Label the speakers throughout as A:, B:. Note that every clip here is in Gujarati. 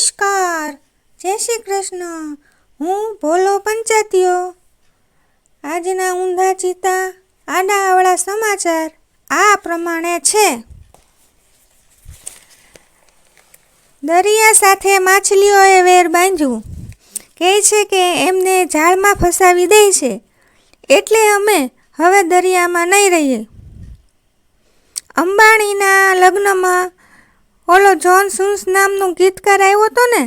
A: નમસ્કાર. જય શ્રી કૃષ્ણ. હું ભોલો પંચાતીઓ આજના ઊંધા ચિતા, આડા અવળા સમાચાર આ પ્રમાણે છે. દરિયા સાથે માછલીઓએ વેર બાંધ્યું. કહે છે કે એમને જાળમાં ફસાવી દે છે. એટલે અમે હવે દરિયામાં નહીં રહીએ. અંબાણીના લગ્નમાં ઓલો જોન સુન્સ નામનું ગીતકાર આવ્યો હતો ને,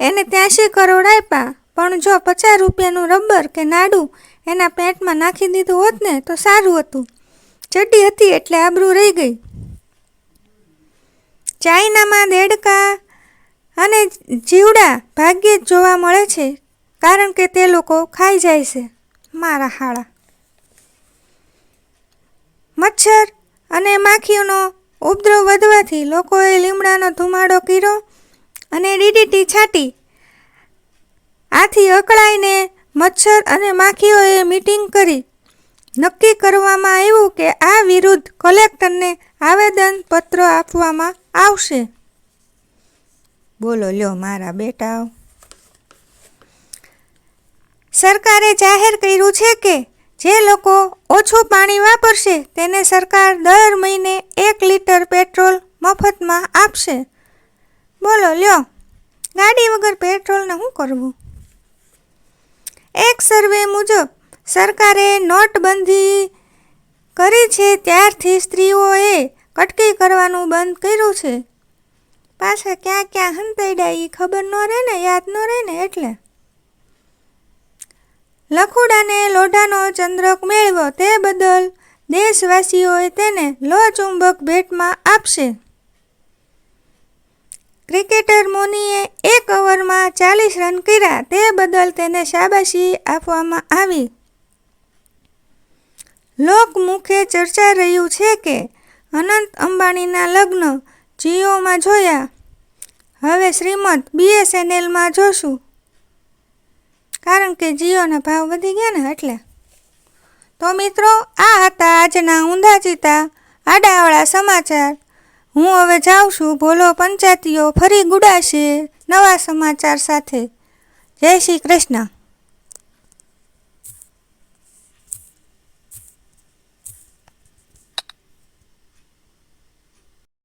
A: એને ત્યાંશી કરોડ આપ્યા. પણ જો પચાસ રૂપિયાનું રબર કે નાડું એના પેન્ટમાં નાખી દીધું હોત ને, તો સારું હતું. ચડ્ડી હતી એટલે આબરૂ રહી ગઈ. ચાઇનામાં દેડકા અને જીવડા ભાગ્યે જ જોવા મળે છે, કારણ કે તે લોકો ખાઈ જાય છે. મારા હાળા. મચ્છર અને માખીઓનો ઉપદ્રવ વધવાથી લોકોએ લીમડાનો ધુમાડો કર્યો અને ડીડીટી છાંટી. આથી અકળાઈને મચ્છર અને માખીઓએ મીટિંગ કરી. નક્કી કરવામાં આવ્યું કે આ વિરુદ્ધ કલેક્ટરને આવેદનપત્ર આપવામાં આવશે. બોલો, લ્યો, મારા બેટાઓ. સરકારે જાહેર કર્યું છે કે જે લોકો ઓછું પાણી વાપરશે તેને સરકાર દર મહિને એક લીટર પેટ્રોલ મફતમાં આપશે. બોલો, લ્યો. ગાડી વગર પેટ્રોલને શું કરવું? એક સર્વે મુજબ, સરકારે નોટબંધી કરી છે ત્યારથી સ્ત્રીઓએ કટકી કરવાનું બંધ કર્યું છે. પાછા ક્યાં ક્યાં હંતાડ્યા એ ખબર ન રહે ને યાદ ન રહે ને એટલે. લખુડાને લોઢાનો ચંદ્રક મેળવો તે બદલ દેશવાસીઓએ તેને લોહચુંબક ભેટમાં આપશે. ક્રિકેટર મોનીએ એક ઓવરમાં ચાલીસ રન કર્યા, તે બદલ તેને શાબાશી આપવામાં આવી. લોકમુખે ચર્ચા રહ્યું છે કે, અનંત અંબાણીના લગ્ન જીઓમાં જોયા. હવે શ્રીમદ બીએસએનએલમાં જોશું. કારણ કે જીઓના ભાવ વધી ગયા ને એટલે. તો મિત્રો, આ હતા આજના ઊંધા ચીતા, આડાવાળા સમાચાર. હું હવે જાઉં છું ભોલો પંચાયતીઓ ફરી ગુડાશે નવા સમાચાર સાથે. જય શ્રી કૃષ્ણ.